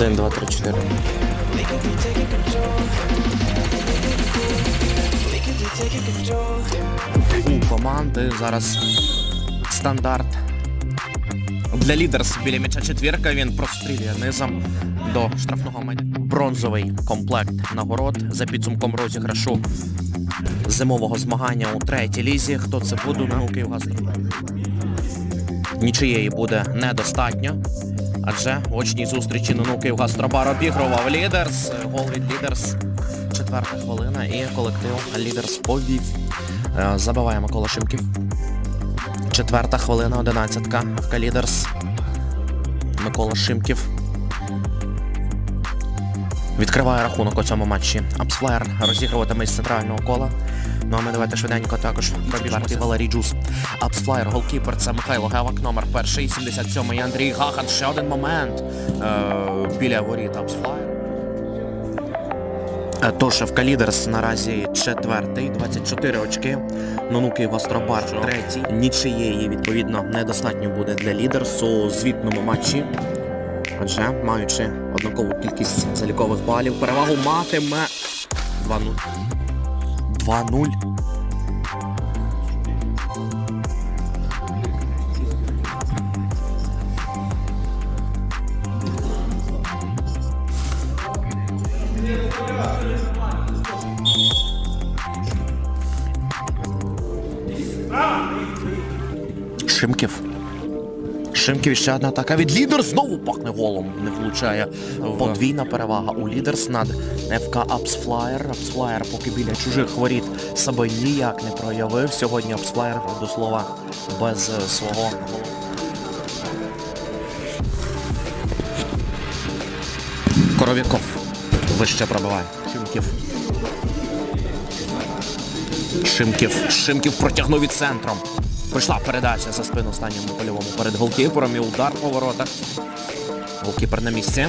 Один, два, три, чотири. У команди зараз стандарт. Для лідерс біля м'яча четвірка він прострілює низом до штрафного майданчика. Бронзовий комплект нагород за підсумком розіграшу зимового змагання у третій лізі. Хто це буде? Ну, Київгаз. Нічиєї буде недостатньо. Адже в очній зустрічі ну, Гастробар обігрував лідерс. Гол від лідерс. Четверта хвилина і колектив лідерс повів. Е, Забиває Микола Шимків. Четверта хвилина, одинадцятка. ФК Лідерс. Микола Шимків. Відкриває рахунок у цьому матчі. Апсфлаєр розігруватиме з центрального кола. Ну а ми давайте швиденько також пробіжимо. Валерій Джус. Апсфлаєр, голкіпер, це Михайло Гевак, номер перший, 77-й Андрій Гахан. Ще один момент е, біля воріт Апсфлаєр. Е, ФК Лідерс наразі четвертий, 24 очки. Нонуки Гостробар третій. Нічиєї, відповідно, недостатньо буде для Лідерсу у звітному матчі. Адже, маючи однакову кількість залікових балів, перевагу матиме 2-0. 2-0. Шимків. Шимків ще одна атака від лідер знову пахне голом. Не влучає. Подвійна перевага у лідерс над ФК Апсфлаєр. Апсфлаєр поки біля чужих воріт себе ніяк не проявив. Сьогодні Апсфлаєр до слова без е, свого. Коровіков вище пробиває. Шимків. Шимків. Шимків протягнув від центром. Прийшла передача за спину останньому польовому перед голкіпером і удар по воротах. Голкіпер на місці.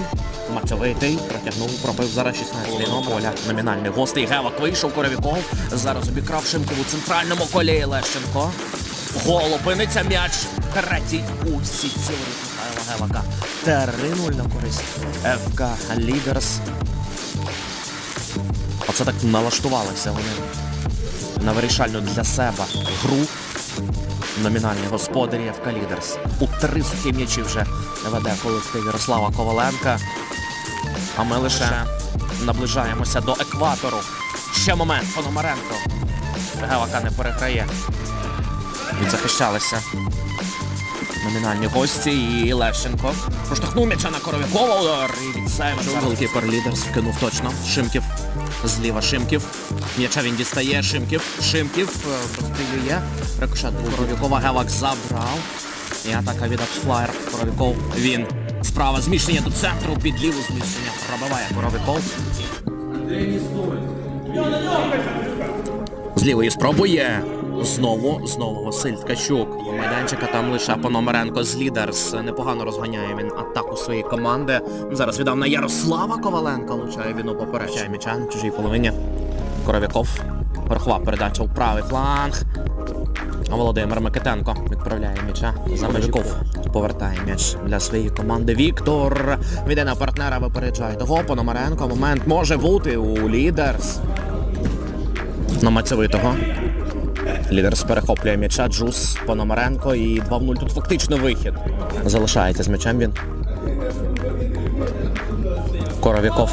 Мацьовитий протягнув, пробив зараз 16 номер. Номінальний гостей. Гевак вийшов Коровіков. Зараз обікрав Шимків у центральному колі Лещенко. Гол опиниться м'яч. Третій у сітці Михайла Гевака. 3-0 на користь ФК Лідерс. Оце так налаштувалися вони на вирішальну для себе гру. Номінальні господарі ФК Лідерс. У три сухі м'ячі вже веде колектив Ярослава Коваленка. А ми лише наближаємося до екватору. Ще момент Пономаренко. Гевака не переграє. Відзахищалися. Номінальні гості і Лещенко. Проштовхнув м'яча на Коровікова. Удар і від. Голкіпер Лідерс вкинув точно. Шимків. Зліва Шимків. М'яча він дістає. Шимків. Шимків е, розстрілює. Рикошет до Коровікова. Гевак забрав. І атака від Апсфлаєр. Коровіков. Він. Справа зміщення до центру. Під ліву зміщення. Пробиває Коровіков. З лівої спробує. Знову, знову Василь Ткачук. До майданчика там лише Пономаренко з лідерс. Непогано розганяє він атаку своєї команди. Зараз віддав на Ярослава Коваленка. Влучає він у попереджає м'яча чужій половині. Коров'яков. Верхова передача у правий фланг. Володимир Микитенко відправляє м'яча. за Замежков повертає м'яч для своєї команди. Віктор віде на партнера, випереджає того. Пономаренко. Момент може бути у лідерс. На Мацьовитого. Лідерс перехоплює м'яча. Джус Пономаренко і 2-0. Тут фактично вихід. Залишається з м'ячем він. Коровіков.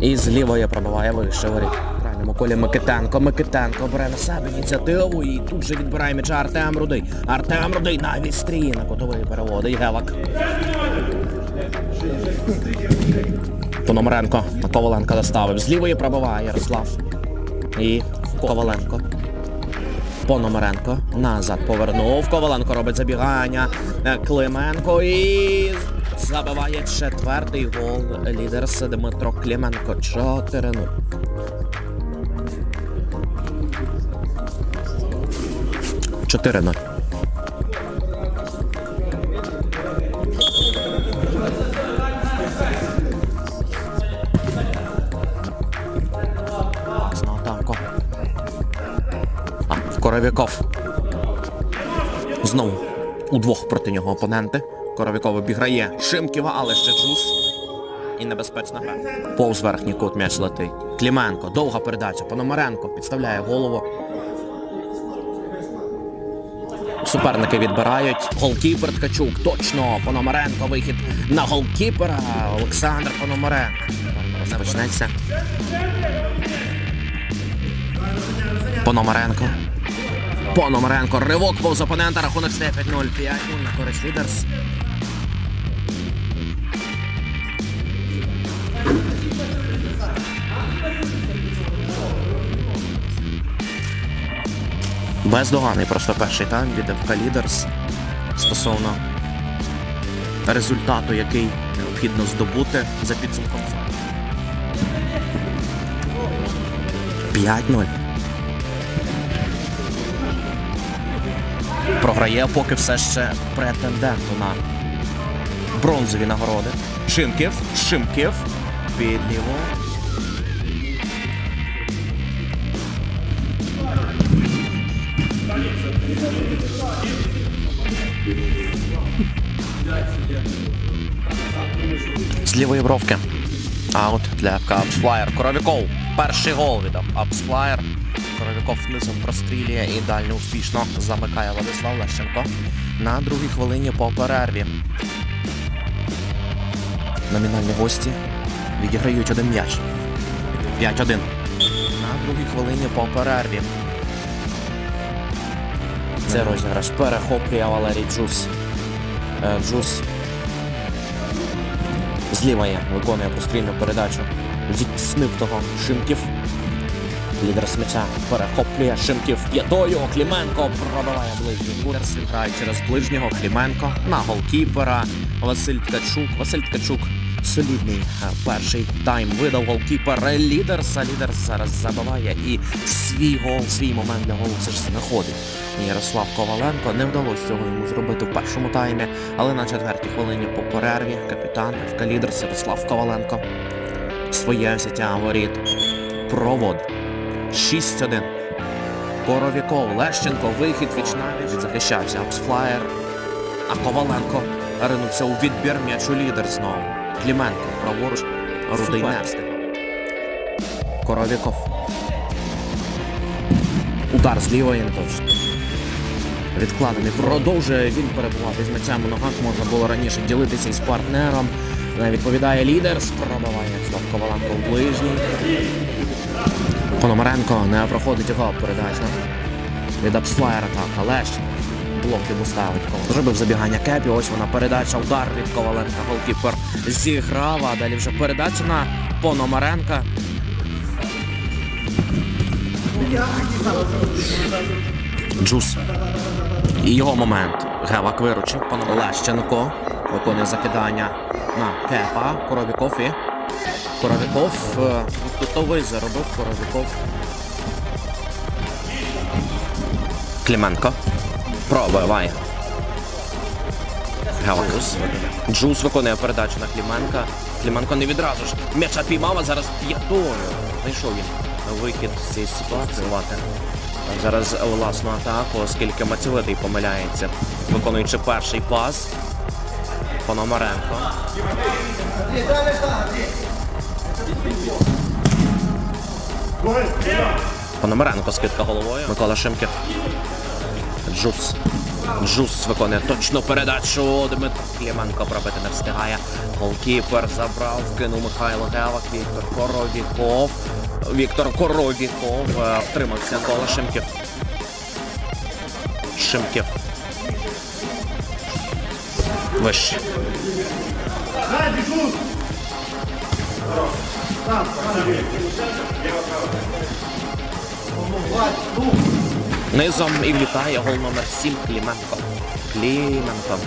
І з лівої пробиває вище воріт. Крайньому колі Микитенко. Микитенко бере на себе ініціативу і тут же відбирає м'яча Артем Рудий. Артем Рудий на відстрій на котовий переводить Гевак. Пономаренко на Коваленка доставив. З лівої пробиває Ярослав. І Коваленко. Пономаренко назад повернув. Коваленко робить забігання. Клименко і забиває четвертий гол. Лідерс Дмитро Клименко. 4-0. Чотири ноль. Знову атаку. А, Коровіков. Знову удвох проти нього опоненти. Коровіков обіграє Шимківа, але ще Джус. і небезпечна. Повз верхній кут м'яч летить. Кліменко, довга передача. Пономаренко підставляє голову. Суперники відбирають. Голкіпер Ткачук. Точно. Пономаренко вихід на голкіпера. Олександр Пономаренко. Розпочнеться. Пономаренко. Пономаренко. Ривок повз опонента. Рахунок стає 5-0. 5-0 на користь лідерс. Бездоганий просто перший тайм від ФК Лідерс стосовно результату, який необхідно здобути за підсумком. 5-0. Програє поки все ще претенденту на бронзові нагороди. Шимків, Шимків під З лівої бровки. Аут для ФК Апсфлаєр. Коровіков. Перший гол віддав Апсфлаєр. Коровіков низом прострілює і далі успішно замикає Владислав Лещенко. На другій хвилині по перерві. Номінальні гості відіграють один м'яч. 5-1. На другій хвилині по перерві. Це розіграш перехоплює Валерій Джус. Е, Джус зліва виконує прострільну передачу. Від того Шимків. Лідер з перехоплює Шимків п'ятою. Кліменко пробиває ближній курс. Грає через ближнього Кліменко на голкіпера. Василь Ткачук. Василь Ткачук солідний е, перший тайм видав голкіпер Лідерса. Лідерс зараз забиває і свій гол, свій момент для голу все ж знаходить. Ярослав Коваленко не вдалося цього йому зробити в першому таймі, але на четвертій хвилині по перерві капітан ФК Лідерс Ярослав Коваленко своє взяття воріт провод 6-1. Коровіков, Лещенко, вихід віч навіть захищався. Апсфлаєр. А Коваленко ринувся у відбір м'ячу лідер знову. Кліменко, праворуч, рудий не. Коровіков. Удар з лівої точно. Відкладений. Продовжує він перебувати з у ногах. Можна було раніше ділитися із партнером. Не відповідає лідер. Спробиває Слав Коваленко в ближній. Пономаренко не проходить його передача. Від Апсфлаєр атака. Лещ. Блок йому ставить. Зробив забігання Кепі. Ось вона передача. Удар від Коваленка. Голкіпер зіграв. А далі вже передача на Пономаренка. Джус. І його момент. Гевак виручив. Пан Лещенко виконує закидання на Кепа. Коровіков і. Коровіков. е, Кутовий заробив Коровіков. Клименко. Пробиває. Гевак. Джус виконує передачу на Кліменка. Кліменко не відразу ж. М'яча піймав, а зараз п'ятою. Знайшов він вихід з цієї ситуації. Зараз власну атаку, оскільки Мацілитий помиляється, виконуючи перший пас. Пономаренко. Пономаренко скидка головою. Микола Шимків. Джус. Джус виконує точну передачу. Дмитро Кліменко пробити не встигає. Голкіпер забрав, вкинув Михайло Гевак, Віктор Коровіков. Віктор Коровіков е, втримався коло Шимків. Шимків. Вище. Низом і влітає гол номер 7 Кліменко. Кліменко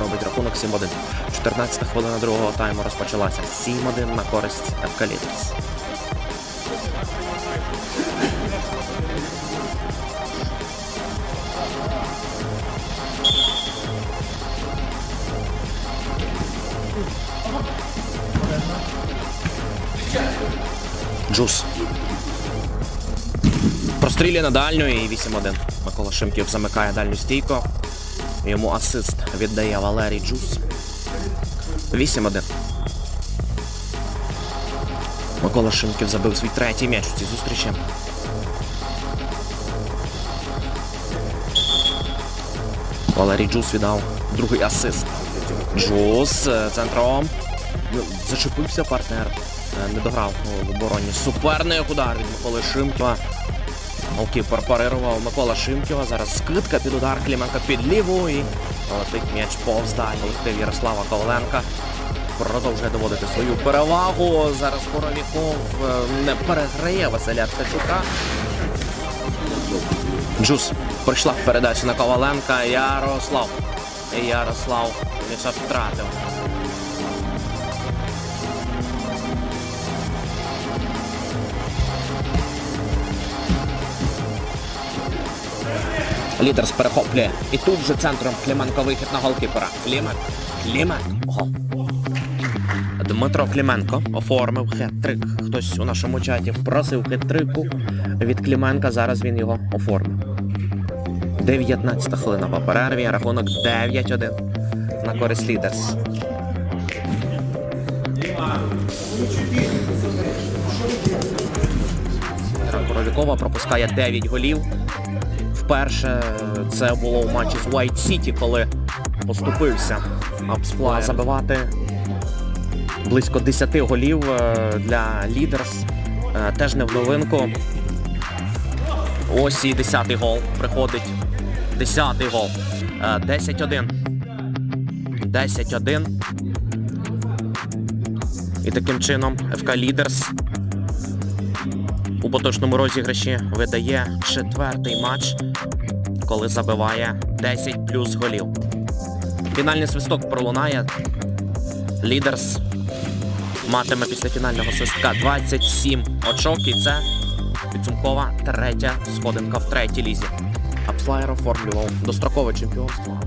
робить рахунок 7-1. 14 хвилина другого тайму розпочалася. 7-1 на користь ФК Джус. Прострілює на дальню і 8-1. Микола Шимків замикає дальню стійку. Йому асист віддає Валерій Джус. 8-1. Микола Шимків забив свій третій м'яч у цій зустрічі. Валерій Джус віддав другий асист. Джус е, центром. Ну, Зачепився партнер. Е, Не дограв в обороні. Суперний удар від Миколи Шимківа. Голкіпер парирував Микола Шимківа. Зараз скидка під удар Кліменка під ліву і летить м'яч повз далі. Колектив Ярослава Коваленка продовжує доводити свою перевагу. Зараз Боровіков е, не переграє Василя Ткачука. Джус прийшла передача на Коваленка. Ярослав. Ярослав м'яча втратив. Лідерс перехоплює. І тут же центром Клименко вихід на голкіпера. Клімент. Клімент. Гол. Дмитро Кліменко оформив хет-трик. Хтось у нашому чаті просив хет-трику від Кліменка. Зараз він його оформив. 19 хвилина по перерві. Рахунок 9-1 на користь лідерс. Коровікова пропускає 9 голів. Вперше це було в матчі з White City, коли поступився Апсфлай забивати близько 10 голів е, для лідерс. Е, Теж не в новинку. Ось і 10-й гол приходить. 10-й гол. Е, 10-1. 10-1. І таким чином ФК Лідерс у поточному розіграші видає четвертий матч, коли забиває 10 плюс голів. Фінальний свисток пролунає. Лідерс матиме після фінального свистка 27 очок, і це підсумкова третя сходинка в третій лізі. Апслайер оформлював дострокове чемпіонство.